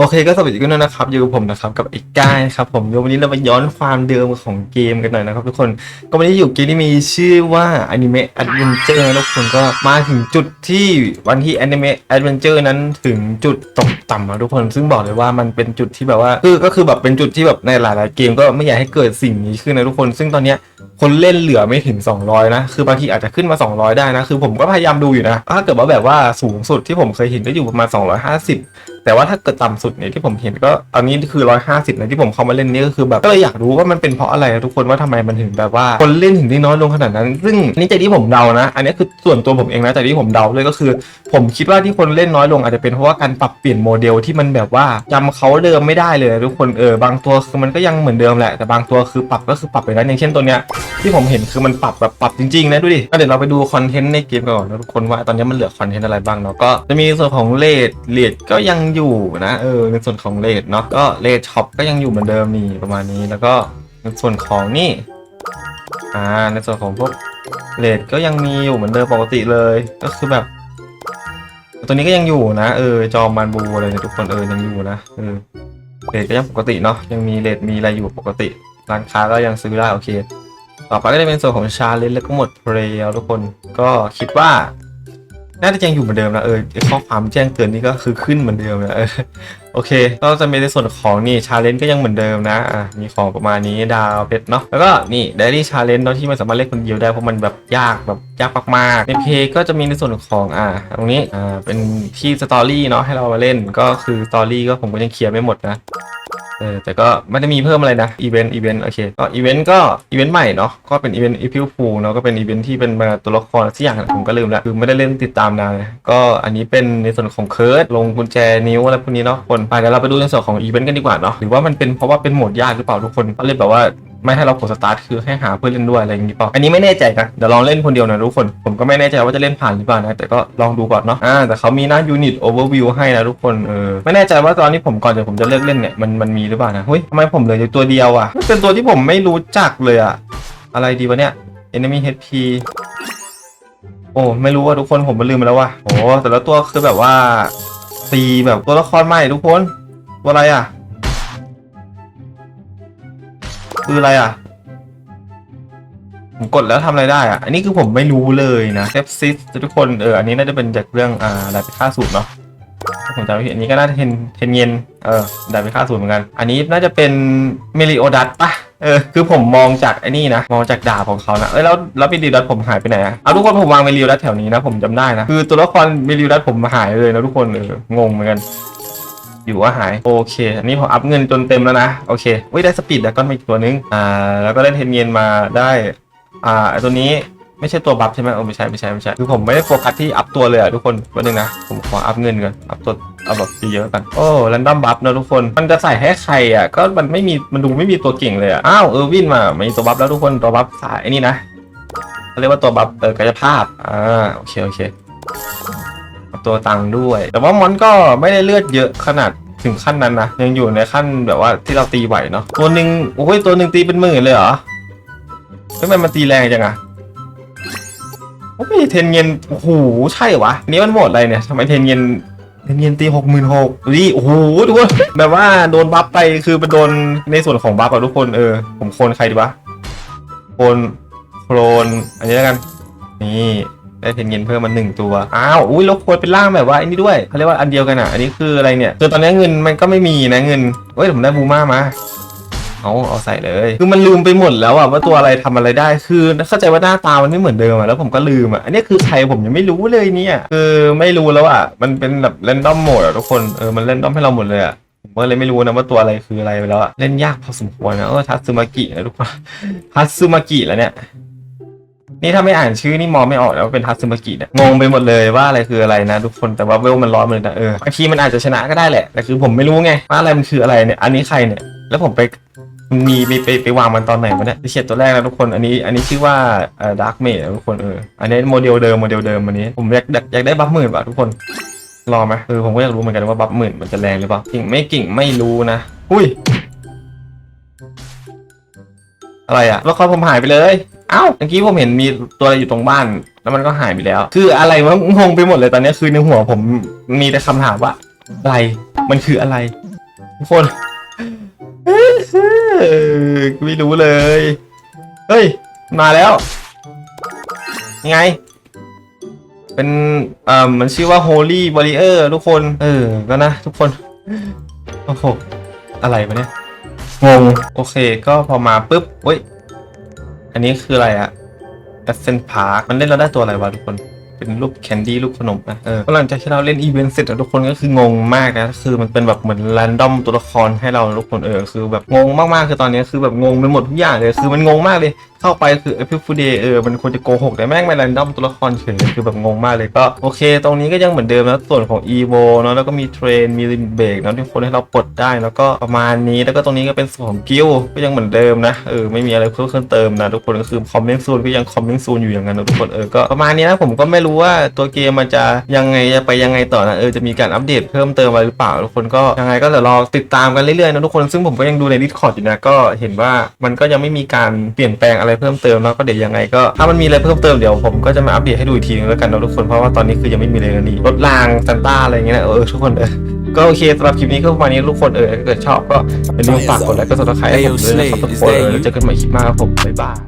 โอเคก็สวัสดีกันด้วยนะครับอยู่กับผมนะครับกับไอ้ก้ายครับผมวันนี้เรามาย้อนความเดิมของเกมกันหน่อยนะครับทุกคนก็วันนี้อยู่เกมที่มีชื่อว่า Anime Adventure นะทุกคนก็มาถึงจุดที่วันที่ Anime Adventure นั้นถึงจุดตกต่ำนะทุกคน ซึ่งบอกเลยว่ามันเป็นจุดที่แบบว่าคือก็คือแบบเป็นจุดที่แบบในหลายๆเกมก็ไม่อยากให้เกิดสิ่งนี้ขึ้นนะทุกคน ซึ่งตอนเนี้ยคนเล่นเหลือไม่ถึง 200 นะ คือบางทีอาจจะขึ้นมา 200 ได้นะ คือผมก็พยายามดูอยู่นะ ถ้าเกิดว่าแบบว่าสูงสุดที่ผมเคยเห็นก็อยู่ประมาณ 250 แต่ว่าถ้าเกิดต่ำสุดเนี่ยที่ผมเห็นก็อันนี้คือ 150นะที่ผมเข้ามาเล่นนี่ก็คือแบบก็เลยอยากรู้ว่ามันเป็นเพราะอะไรทุกคนว่าทำไมมันถึงแบบว่าคนเล่นถึงได้น้อยลงขนาดนั้น ซึ่งอันนี่ใจที่ผมเดานะ อันนี้คือส่วนตัวผมเองนะแต่ที่ผมเดาเลยก็คือ ผมคิดว่าที่คนเล่นน้อยลงอาจจะเป็นเพราะว่าการปรับเปลี่ยนโมเดลที่มันแบบว่าจำเขาเดิมไม่ได้เลยทุกคนเออบางตัวคือมันก็ยังเหมือนเดิมแหละแต่บางตัวคือปรับก็คือปรับไปแล้วอย่างเช่นตัวเนี้ยที่ผมเห็นคือมันปรับแบบปรับจริงๆนะดูดิก็เดี๋ยวเราไปดูคอนเทนต์ในเกมก่อนนะทุกคนว่าตอนนี้มันเหลือคอนเทนต์อะไรบ้างเนาะก็จะมีส่วนของเลดเลดก็ยังอยู่นะเออในส่วนของเลดเนาะก็เลดช็อปก็ยังอยู่เหมือนเดิมนี่ประมาณนี้แล้วก็ในส่วนของนี่อ่าในส่วนของพวกเลดก็ยังมีอยู่เหมือนเดิมปกติเลยก็คือแบบตัวนี้ก็ยังอยู่นะเออจอมันบูอะไรเนี่ยทุกคนเออยังอยู่นะเออเลทก็ยังปกติเนาะยังมีเลทมีอะไรอยู่ปกติร้านค้าก็ยังซื้อได้โอเค ต่อไปก็จะเป็นส่วนของชาเลนแล้วก็หมดเพลย์ทุกคนก็คิดว่า น่าจะยังอยู่เหมือนเดิมนะเออข้อความแจ้งเตือนนี่ก็คือขึ้นเหมือนเดิมนะเออโอเคก็จะมีในส่วนของนี่ชาเลนจ์ก็ยังเหมือนเดิมนะอะมีของประมาณนี้ดาวเพชรเนาะแล้วก็นี่เดลี่ชาเลนเนาะที่มันสามารถเล่นคนเดียวได้เพราะมันแบบยากแบบ ยากมากๆ ในเพย์ก็จะมีในส่วนของอ่าตรงนี้อ่าเป็นที่สตอรี่เนาะให้เรามาเล่นก็คือสตอรี่ก็ผมก็ยังเคลียร์ไม่หมดนะเออแต่ก็ไม่ได้มีเพิ่มอะไรนะอีเวนต์อีเวนต์โอเคก็อีเวนต์ก็อีเวนต์ใหม่เนาะก็เป็นอีเวนต์อีพิวพูเนาะก็เป็นอีเวนต์ที่เป็นมาตัวละครที่อย่างผมก็ลืมล้วคือไม่ได้เล่นติดตามนานก็อันนี้เป็นในส่วนของเคิร์ดลงกุญแจนิ้วอะไรพวกนี้เนาะคนไปเดี๋ยวเราไปดูในส่วนของอีเวนต์กันดีกว่าเนาะหรือว่ามันเป็นเพราะว่าเป็นโหมดยากหรือเปล่าทุกคนก็เลยแบบว่า ไม่ให้เรากดสตาร์ทคือให้หาเพื่อนเล่นด้วยอะไรอย่างนี้เปล่าอันนี้ไม่แน่ใจนะเดี๋ยวลองเล่นคนเดียวนะทุกคนผมก็ไม่แน่ใจว่าจะเล่นผ่านหรือเปล่านะแต่ก็ลองดูก่อนเนาะอ่าแต่เขามีหน้ายูนิตโอเวอร์วิวให้นะทุกคนเออไม่แน่ใจว่าตอนที่ผมก่อนจะผมจะเลิกเล่นเนี่ยมันมันมีหรือเปล่านะเฮ้ยทำไมผมเหลืออยู่ตัวเดียวอะเป็นตัวที่ผมไม่รู้จักเลยอะอะไรดีวะเนี่ย enemy HP โอ้ไม่รู้ว่าทุกคนผมมันลืมไปแล้วว่ะโอ้แต่ละตัวคือแบบว่าตีแบบตัวละครใหม่ทุกคนตัวอะไรอะ คืออะไรอะ ผมกดแล้วทำอะไรได้อะ อันนี้คือผมไม่รู้เลยนะเซฟซิสทุกคนเอออันนี้น่าจะเป็นจากเรื่องอ่าดาบไปฆ่าสูตรเนาะผมจำไม่ผิดอันนี้ก็น่าจะเทนเทนเย็นเออดาบไปฆ่าสูตรเหมือนกัน อันนี้น่าจะเป็นเมลิโอดัตปะเออคือผมมองจากไอ้นี่นะ มองจากดาบของเขานะเอ้ยแล้วแล้วเมลิโอดัตผมหายไปไหนอะเอาทุกคนผมวางเมลิโอดัตแถวนี้นะผมจำได้นะ คือตัวละครเมลิโอดัตผมหายเลยนะทุกคนเอองงเหมือนกัน อยู่ว่าหายโอเค อันนี้ผมอัพเงินจนเต็มแล้วนะโอเคเว้ยได้สปีดแล้วก็มาอีกตัวนึงอ่าแล้วก็ได้เทนเยนมาได้อ่าตัวนี้ไม่ใช่ตัวบัฟใช่ไหมเออไม่ใช่ไม่ใช่ไม่ใช่คือผมไม่ได้โฟกัสที่อัพตัวเลยอะทุกคนวันนึงนะผมขออัพเงินก่อนอัพตัวเอาแบบเยอะกันโอ้แรนดอมบัฟนะทุกคนมันจะใส่ให้ใครอะก็มันไม่มีมันดูไม่มีตัวเก่งเลยอะอ้าวเออวินมามีตัวบัฟแล้วทุกคนตัวบัฟสายไอ้นี่นะเขาเรียกว่าตัวบัฟเออกายภาพอ่าโอเคโอเค ตัวตังค์ด้วย แต่ว่ามอนก็ไม่ได้เลือดเยอะขนาดถึงขั้นนั้นนะยังอยู่ในขั้นแบบว่าที่เราตีไหวเนาะตัวหนึ่งโอ้ยตัวหนึ่งตีเป็นหมื่นเลยเหรอทำไมมันตีแรงจังอะโอ้ยเทนเงินโอ้โหใช่เหรอวะนี่มันหมดอะไรเนี่ยทำไมเทนเงินเทนเงินตีหกหมื่นหกดิโอ้โหทุกคนแบบว่าโดนบัฟไปคือมันโดนในส่วนของบัฟอะทุกคนเออ ผมโคลนใครดีวะโคลนโคลนอันนี้แล้วกัน นี่ ได้เทนเงินเพิ่มมาหนึ่งตัว อ้าว อุ้ยล้วโค้ดเป็นร่างแบบว่าไอ้นี่ด้วยเขาเรียกว่าอันเดียวกันอะ อันนี้คืออะไรเนี่ยคือตอนนี้เงินมันก็ไม่มีนะเงินเฮ้ยผมได้บูม่ามาเอาเอาใส่เลย คือมันลืมไปหมดแล้วอะว่าตัวอะไรทำอะไรได้ คือเข้าใจว่าหน้าตามันไม่เหมือนเดิมอะแล้วผมก็ลืมอะอันนี้คือใครผมยังไม่รู้เลยเนี่ย คือไม่รู้แล้วอะมันเป็นแบบเรนดอมโหมดอะทุกคน เออ มันเรนดอมให้เราหมดเลยอะผมก็เลยไม่รู้นะว่าตัวอะไรคืออะไรไปแล้วอะเล่นยากพอสมควรนะ เออทัตสึมากินะทุกคนทัตสึมากิแล้วเนี่ย นี่ถ้าไม่อ่านชื่อนี่มองไม่ออกแล้วว่าเป็นทัตสึมากิเนี่ยงงไปหมดเลยว่าอะไรคืออะไรนะทุกคนแต่ว่าเวลมันร้อนเลยนะเออบางทีมันอาจจะชนะก็ได้แหละแต่คือผมไม่รู้ไงว่าอะไรมันคืออะไรเนี่ยอันนี้ใครเนี่ยแล้วผมไปมีไปไปไปวางมันตอนไหนวะเนี่ยเขียนตัวแรกนะทุกคนอันนี้อันนี้ชื่อว่าเอ่อดาร์กเมดทุกคนเอออันนี้โมเดลเดิมโมเดลเดิมอันนี้ผมอยากอยากอยากได้บัฟหมื่นว่ะทุกคนรอไหมเออผมก็อยากรู้เหมือนกันว่าบัฟหมื่นมันจะแรงหรือเปล่ากิ่งไม่กิ่งไม่รู้นะอุ้ยอะไรอะละครผมหายไปเลย เอ้าเมื่อกี้ผมเห็นมีตัวอะไรอยู่ตรงบ้าน แล้วมันก็หายไปแล้ว คืออะไรวะงงไปหมดเลยตอนนี้คือในหัวผมมีแต่คำถามว่าอะไรมันคืออะไรทุกคนไม่รู้เลย เฮ้ย มาแล้วยังไง เป็นเอ่อมันชื่อว่า Holy Warrior ทุกคน เออ ก็นะ ทุกคน โอ้โห อะไรวะเนี่ย งง โอเค ก็พอมาปุ๊บเฮ้ย อันนี้คืออะไรอะ a s c e n t Park มันเล่นเราได้ตัวอะไรวะทุกคน เป็นรูปแคนดี้รูปขนมนะเออหลังจากที่เราเล่นอีเวนต์เสร็จทุกคนก็คืองงมากนะคือมันเป็นแบบเหมือนแรนดอมตัวละครให้เราทุกคนเออคือแบบงงมากๆคือตอนนี้คือแบบงงไปหมดทุกอย่างเลยคือมันงงมากเลยเข้าไปคือเอพิฟูเดย์เออมันควรจะโกหกแต่แม่งไมาแรนดอมตัวละครเฉยเลยคือแบบงงมากเลยก็โอเค ตรงนี้ก็ยังเหมือนเดิมนะส่วนของ e v o เนาะแล้วก็มีเทรนมีลิมเบรกเนาะทุกคนให้เราปลดได้แล้วก็ประมาณนี้แล้วก็ตรงนี้ก็เป็นส่วนของกิลก็ยังเหมือนเดิมนะเออไม่มีอะไรเพิ่มเติมนะทุกคนก็คือคอมเมนต์ซูนก็ยังคอมเมนต์ซูนอยู่อย่างนั้นนะทุกคนเออก็ประมาณนี้นะผมก็ไม่รู้ว่าตัวเกมมันจะยังไงจะไปยังไงต่อนะเออจะมีการอัปเดตเพิ่มเติมอะไรหรือเปล่าทุกคนก็ยังไงก็เดี๋ยวรอติดตามกันเรื่อยๆนะทุกคนซึ่งผมก็ยังดูใน Discord อยู่นะก็เห็นว่ามันก็ยังไม่มีการเปลี่ยนแปลงอะไรเพิ่มเติมแล้วก็เดี๋ยวยังไงก็ถ้ามันมีอะไรเพิ่มเติมเดี๋ยวผมก็จะมาอัปเดตให้ดูอีกทีนึงแล้วกันนะทุกคนเพราะว่าตอนนี้คือยังไม่มีเลยนะนี่รถรางซันต้าอะไรอย่างเงี้ยนะเออทุกคนเออก็โอเคสำหรับคลิปนี้ก็ประมาณนี้ทุกคนเออถ้าเกิดชอบก็อย่าลืมฝากกดไลค์กดซับสไครต์ให้ผมด้วยนะครับทุกคนเออแล้วเจอกันใหม่คลิปหน้าครับผมบ๊ายบาย